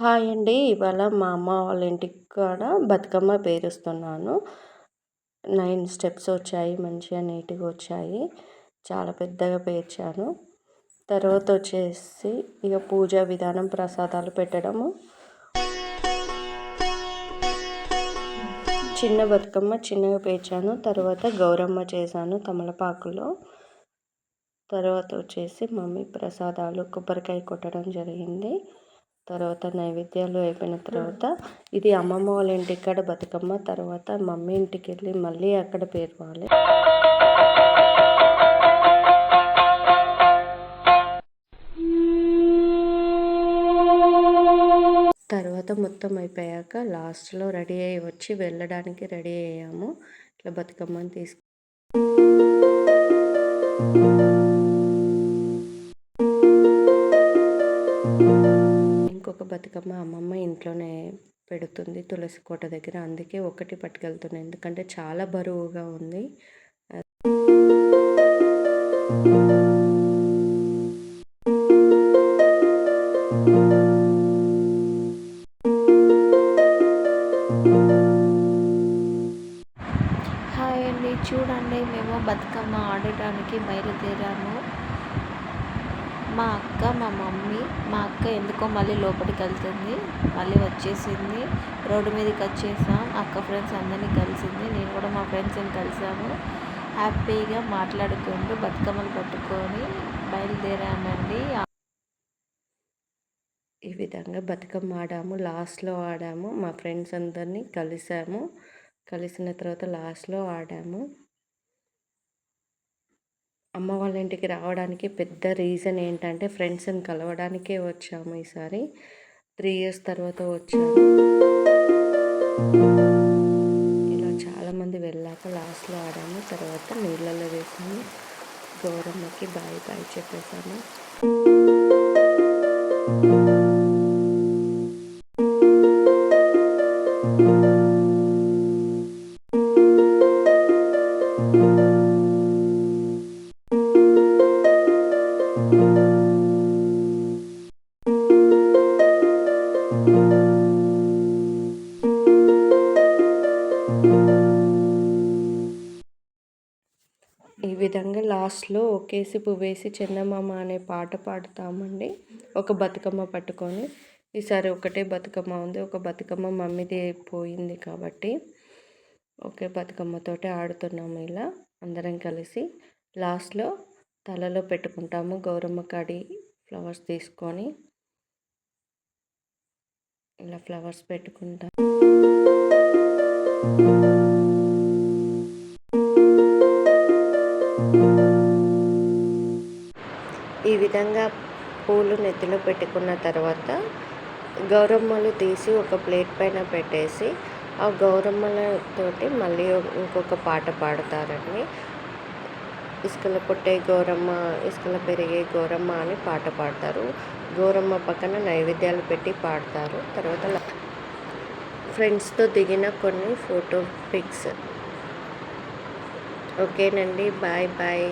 Hi అండి. ఇవాళ మా అమ్మ వాళ్ళ ఇంటికి కూడా బతుకమ్మ పేరుస్తున్నాను. నైన్ స్టెప్స్ వచ్చాయి మంచిగా నీట్గా వచ్చాయి. చాలా పెద్దగా పేర్చాను. తర్వాత వచ్చేసి ఇక పూజా విధానం ప్రసాదాలు పెట్టడము. చిన్న బతుకమ్మ చిన్నగా పేర్చాను. తర్వాత గౌరమ్మ చేశాను తమలపాకులో. తర్వాత వచ్చేసి మమ్మీ ప్రసాదాలు కొబ్బరికాయ కొట్టడం జరిగింది. తర్వాత నైవేద్యాలు అయిపోయిన తర్వాత ఇది అమ్మమ్మ వాళ్ళ ఇంటికాడ బతుకమ్మ తర్వాత మమ్మీ ఇంటికి వెళ్ళి మళ్ళీ అక్కడ పేర్వాలి తర్వాత మొత్తం అయిపోయాక లాస్ట్లో రెడీ అయ్యి వచ్చి వెళ్ళడానికి రెడీ అయ్యాము. ఇట్లా బతుకమ్మని తీసుకు మా అమ్మమ్మ ఇంట్లోనే పెడుతుంది తులసి కోట దగ్గర. అందుకే ఒకటి పట్టుకెళ్తున్నాను ఎందుకంటే చాలా బరువుగా ఉంది. హాయ్ అండి. చూడండి మేము బతుకమ్మ ఆడటానికి బయలుదేరాము. మా అక్క మా మమ్మీ మా అక్క ఎందుకో మళ్ళీ లోపలికి వెళ్తుంది. మళ్ళీ వచ్చేసింది. రోడ్డు మీదకి వచ్చేసాం. అక్క ఫ్రెండ్స్ అందరినీ కలిసింది. నేను కూడా మా ఫ్రెండ్స్ని కలిసాము. హ్యాపీగా మాట్లాడుకుంటూ బతుకమ్మలు పట్టుకొని బయలుదేరామండి. ఈ విధంగా బతుకమ్మ ఆడాము. లాస్ట్లో ఆడాము. మా ఫ్రెండ్స్ అందరినీ కలిసాము. కలిసిన తర్వాత లాస్ట్లో ఆడాము. అమ్మ వాళ్ళ ఇంటికి రావడానికి పెద్ద రీజన్ ఏంటంటే ఫ్రెండ్స్ని కలవడానికే వచ్చాము ఈసారి. త్రీ ఇయర్స్ తర్వాత వచ్చాము. ఇలా చాలామంది వెళ్ళాక లాస్ట్లో ఆడాము తర్వాత నీళ్ళల్లో వేసాము. గౌరమ్మకి బాయ్ బాయ్ చెప్పేసాము. ఈ విధంగా లాస్ట్లో ఒకేసి పువ్వేసి చందమామ అనే పాట పాడుతామండి. ఒక బతుకమ్మ పట్టుకొని. ఈసారి ఒకటే బతుకమ్మ ఉంది. ఒక బతుకమ్మ మమ్మీది పోయింది కాబట్టి ఒకే బతుకమ్మతోటి ఆడుతున్నాము ఇలా అందరం కలిసి. లాస్ట్లో తలలో పెట్టుకుంటాము. గౌరమ్మ కాడి ఫ్లవర్స్ తీసుకొని ఇలా ఫ్లవర్స్ పెట్టుకుంటాం. ఈ విధంగా పూలు నెత్తిలో పెట్టుకున్న తర్వాత గౌరమ్మలు తీసి ఒక ప్లేట్ పైన పెట్టేసి ఆ గౌరమ్మలతోటి మళ్ళీ ఇంకొక పాట పాడతారండి. ఇసుకల పుట్టే గౌరమ్మ ఇసుకల పెరిగే గౌరమ్మ అని పాట పాడతారు. గౌరమ్మ పక్కన నైవేద్యాలు పెట్టి పాడతారు. తర్వాత ఫ్రెండ్స్తో దిగిన కొన్ని ఫోటో పిక్స్. ఓకేనండి బాయ్ బాయ్.